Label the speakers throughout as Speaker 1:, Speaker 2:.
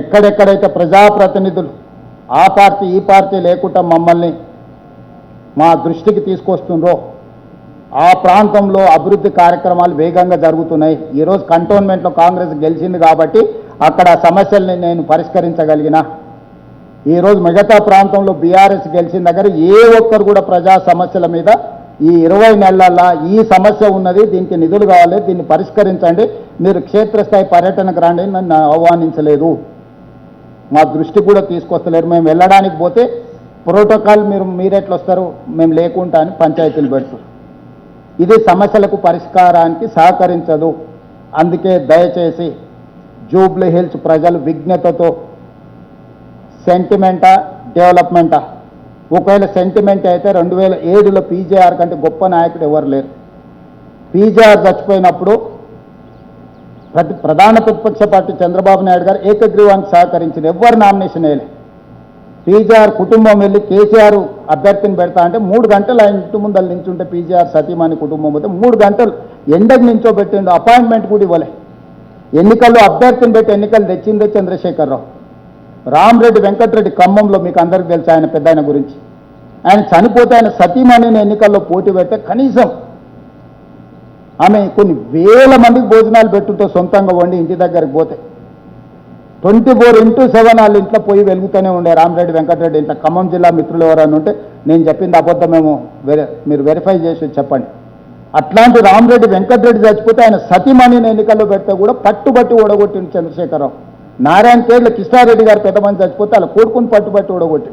Speaker 1: ఎక్కడెక్కడైతే ప్రజాప్రతినిధులు ఆ పార్టీ ఈ పార్టీ లేకుండా మమ్మల్ని మా దృష్టికి తీసుకొస్తుండ్రో ఆ ప్రాంతంలో అభివృద్ధి కార్యక్రమాలు వేగంగా జరుగుతున్నాయి. ఈరోజు కంటోన్మెంట్లో కాంగ్రెస్ గెలిచింది కాబట్టి అక్కడ సమస్యల్ని నేను పరిష్కరించగలిగిన. ఈరోజు మిగతా ప్రాంతంలో బీఆర్ఎస్ గెలిచిన దగ్గర ఏ ఒక్కరు కూడా ప్రజా సమస్యల మీద ఈ ఇరవై నెలల్లో ఈ సమస్య ఉన్నది దీనికి నిధులు కావాలి దీన్ని పరిష్కరించండి మీరు క్షేత్రస్థాయి పర్యటనకు రండి నన్ను ఆహ్వానించలేదు. మా దృష్టి కూడా తీసుకొస్తలేరు. మేము వెళ్ళడానికి పోతే ప్రోటోకాల్ మీరు మీరెట్లు వస్తారు మేము లేకుండా అని పంచాయతీలు పెడతారు ఇది సమస్యలకు పరిష్కారానికి సహకరించదు. అందుకే దయచేసి జూబ్లీ హిల్స్ ప్రజలు విజ్ఞతతో సెంటిమెంటా డెవలప్మెంటా? ఒకవేళ సెంటిమెంట్ అయితే రెండు వేల ఏడులో పీజేఆర్ కంటే గొప్ప నాయకుడు ఎవరు లేరు. పీజేఆర్ చచ్చిపోయినప్పుడు ప్రధాన ప్రతిపక్ష పార్టీ చంద్రబాబు నాయుడు గారు ఏకగ్రీవానికి సహకరించింది ఎవ్వరు నామినేషన్ వేయలేదు పీజీఆర్ కుటుంబం వెళ్ళి కేసీఆర్ అభ్యర్థిని పెడతా అంటే మూడు గంటలు ఆయన ఇంటి ముందర నించుంటే పీజీఆర్ సతీమాని కుటుంబం పోతే మూడు గంటలు ఎండకు నించోబెట్టిండు అపాయింట్మెంట్ కూడా ఇవ్వలే. ఎన్నికల్లో అభ్యర్థిని పెట్టి ఎన్నికలు తెచ్చిందే చంద్రశేఖరరావు. రామరెడ్డి వెంకటరెడ్డి ఖమ్మంలో మీకు అందరికీ తెలుసు ఆయన పెద్ద ఆయన గురించి. ఆయన చనిపోతే ఆయన సతీమణిని ఎన్నికల్లో పోటీ పెడితే కనీసం ఆమె కొన్ని వేల మందికి భోజనాలు పెట్టుంటే సొంతంగా వండి ఇంటి దగ్గరికి పోతే. ట్వంటీ ఫోర్ ఇంటూ సెవెన్ వాళ్ళ ఇంట్లో పోయి వెలుగుతూనే ఉండే రామరెడ్డి వెంకటరెడ్డి. ఇంత ఖమ్మం జిల్లా మిత్రులు ఎవరైనా ఉంటే నేను చెప్పింది అబద్ధమేమో వెరి మీరు వెరిఫై చేసి చెప్పండి. అట్లాంటి రామరెడ్డి వెంకటరెడ్డి చచ్చిపోతే ఆయన సతీమణిని ఎన్నికల్లో పెడితే కూడా పట్టుబట్టి ఓడగొట్టింది చంద్రశేఖరరావు. నారాయణ కేర్ల కిష్టారెడ్డి గారు పెద్దమంది చచ్చిపోతే అలా కోడుకుని పట్టుబట్టి ఓడగొట్టి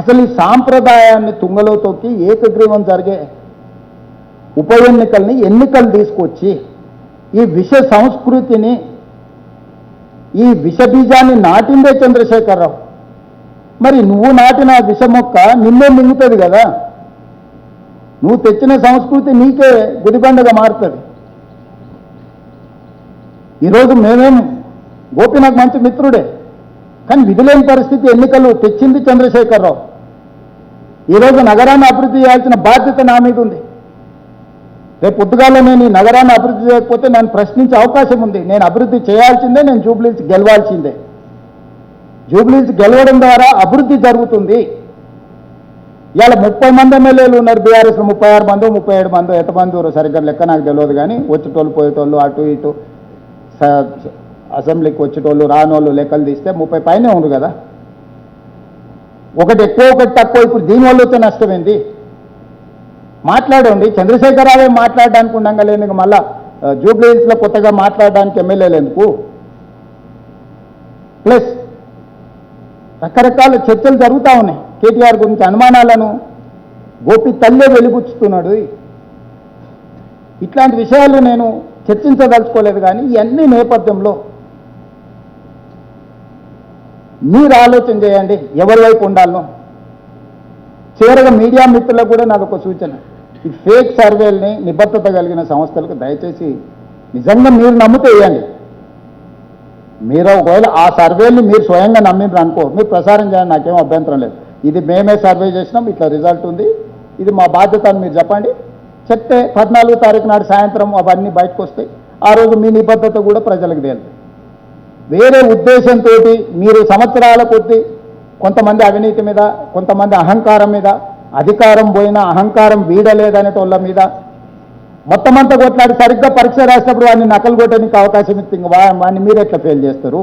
Speaker 1: అసలు ఈ సాంప్రదాయాన్ని తుంగలో తొక్కి ఏకగ్రీవం జరిగే ఉప ఎన్నికల్ని ఎన్నికలు తీసుకొచ్చి ఈ విష సంస్కృతిని ఈ విష బీజాన్ని నాటిందే చంద్రశేఖరరావు. మరి నువ్వు నాటిన విష మొక్క నిన్నే మింగుతుంది కదా. నువ్వు తెచ్చిన సంస్కృతి నీకే గుదిబండగా మారుతుంది. ఈరోజు మేమేం గోపి నాకు మంచి మిత్రుడే కానీ విధులేని పరిస్థితి ఎన్నికలు తెచ్చింది చంద్రశేఖరరావు. ఈరోజు నగరాన్ని అభివృద్ధి చేయాల్సిన బాధ్యత నా మీద ఉంది. రేపు పొద్దుగాల నేను ఈ నగరాన్ని అభివృద్ధి చేయకపోతే నన్ను ప్రశ్నించే అవకాశం ఉంది. నేను అభివృద్ధి చేయాల్సిందే నేను జూబ్లీస్ గెలవాల్సిందే. జూబ్లీస్ గెలవడం ద్వారా అభివృద్ధి జరుగుతుంది. ఇవాళ ముప్పై మంది ఎమ్మెల్యేలు ఉన్నారు బీఆర్ఎస్లో ముప్పై ఆరు మంది ముప్పై ఏడు మంది ఎంతమంది ఉన్నారు సరిగ్గా లెక్క నాకు తెలియదు కానీ వచ్చేటోళ్ళు పోయేటోళ్ళు అటు ఇటు స- అసెంబ్లీకి వచ్చేటోళ్ళు రానోళ్ళు లెక్కలు తీస్తే ముప్పై పైనే ఉంది కదా. ఒకటి ఎక్కువ ఒకటి తక్కువ. ఇప్పుడు దీనివల్ల వచ్చే నష్టమైంది మాట్లాడండి. చంద్రశేఖరరావే మాట్లాడడానికి ఉండంగా లేదు. మళ్ళా జూబ్లీహిల్స్లో కొత్తగా మాట్లాడడానికి ఎమ్మెల్యేలు ఎందుకు ప్లస్ రకరకాల చర్చలు జరుగుతూ ఉన్నాయి. కేటీఆర్ గురించి అనుమానాలను గోపి తల్లే వెలుగుచ్చుతున్నాడు ఇట్లాంటి విషయాలు నేను చర్చించదలుచుకోలేదు కానీ ఇవన్నీ నేపథ్యంలో మీరు ఆలోచన చేయండి. ఎవరి వైపు ఉండాలనో. చివరగా మీడియా మిత్రులకు కూడా నాదొక ఒక సూచన. ఈ ఫేక్ సర్వేల్ని నిబద్ధత కలిగిన సంస్థలకు దయచేసి నిజంగా మీరు నమ్మితే వేయండి. మీరు ఒకవేళ ఆ సర్వేని మీరు స్వయంగా నమ్మిండ్రు అనుకో మీరు ప్రసారం చేయండి నాకేం అభ్యంతరం లేదు. ఇది మేమే సర్వే చేసినాం ఇట్లా రిజల్ట్ ఉంది. ఇది మా బాధ్యత అని మీరు చెప్పండి. చెప్తే పద్నాలుగో తారీఖు నాడు సాయంత్రం అవన్నీ బయటకు వస్తాయి ఆ రోజు మీ నిబద్ధత కూడా ప్రజలకు తేలింది. వేరే ఉద్దేశంతో మీరు సంవత్సరాల కొద్దీ కొంతమంది అవినీతి మీద కొంతమంది అహంకారం మీద అధికారం పోయినా అహంకారం వీడలేదనేటోళ్ళ మీద మొత్తం అంతా కొట్లాడి సరిగ్గా పరీక్ష రాసినప్పుడు వాడిని నకలు కొట్టడానికి అవకాశం ఇస్తే ఇంక వా- వాడిని మీరు ఎట్లా ఫెయిల్ చేస్తారు?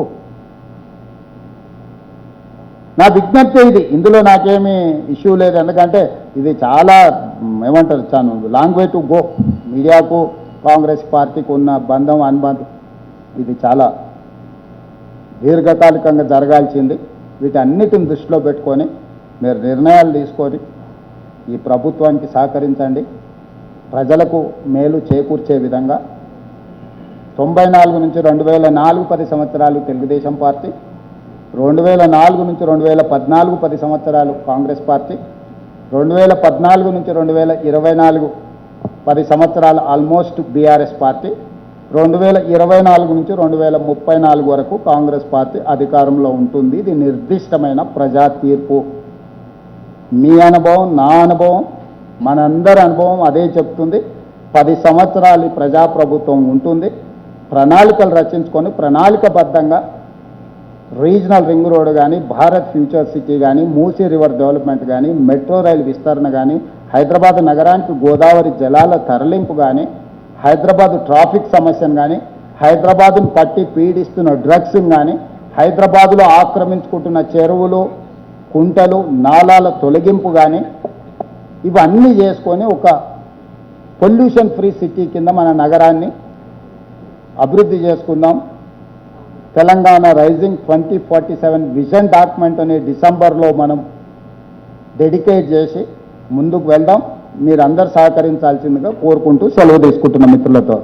Speaker 1: నా విజ్ఞప్తి ఇది. ఇందులో నాకేమీ ఇష్యూ లేదు. ఎందుకంటే ఇది చాలా ఏమంటారు చాను లాంగ్ వే టు గో మీడియాకు కాంగ్రెస్ పార్టీకి ఉన్న బంధం అనుబంధం ఇది చాలా దీర్ఘకాలికంగా జరగాల్సింది. వీటన్నిటిని దృష్టిలో పెట్టుకొని మీరు నిర్ణయాలు తీసుకొని ఈ ప్రభుత్వానికి సహకరించండి. ప్రజలకు మేలు చేకూర్చే విధంగా తొంభై నాలుగు నుంచి రెండు వేల నాలుగు పది సంవత్సరాలు తెలుగుదేశం పార్టీ రెండు వేల నాలుగు నుంచి రెండు వేల పద్నాలుగు పది సంవత్సరాలు కాంగ్రెస్ పార్టీ రెండు వేల పద్నాలుగు నుంచి రెండు వేల ఇరవై నాలుగు పది సంవత్సరాలు ఆల్మోస్ట్ బీఆర్ఎస్ పార్టీ రెండు వేల ఇరవై నాలుగు నుంచి రెండు వేల ముప్పై నాలుగు వరకు కాంగ్రెస్ పార్టీ అధికారంలో ఉంటుంది. ఇది నిర్దిష్టమైన ప్రజా తీర్పు మీ అనుభవం నా అనుభవం మనందరి అనుభవం అదే చెప్తుంది. పది సంవత్సరాలు ప్రజాప్రభుత్వం ఉంటుంది. ప్రణాళికలు రచించుకొని ప్రణాళికబద్ధంగా రీజనల్ రింగ్ రోడ్ కానీ భారత్ ఫ్యూచర్ సిటీ కానీ మూసీ రివర్ డెవలప్మెంట్ కానీ మెట్రో రైలు విస్తరణ కానీ హైదరాబాద్ నగరానికి గోదావరి జలాల తరలింపు కానీ హైదరాబాద్ ట్రాఫిక్ సమస్యను కానీ హైదరాబాద్ను పట్టి పీడిస్తున్న డ్రగ్స్ కానీ హైదరాబాదులో ఆక్రమించుకుంటున్న చెరువులు కుంటలు నాలాల తొలగింపు కానీ ఇవన్నీ చేసుకొని ఒక పొల్యూషన్ ఫ్రీ సిటీ కింద మన నగరాన్ని అభివృద్ధి చేసుకుందాం. Telangana rising twenty forty seven vision document అనే డిసెంబర్లో మనం డెడికేట్ చేసి ముందుకు వెళ్దాం. మీరందరూ సహకరించాల్సిందిగా కోరుకుంటూ సెలవు తీసుకుంటున్న మిత్రులతో.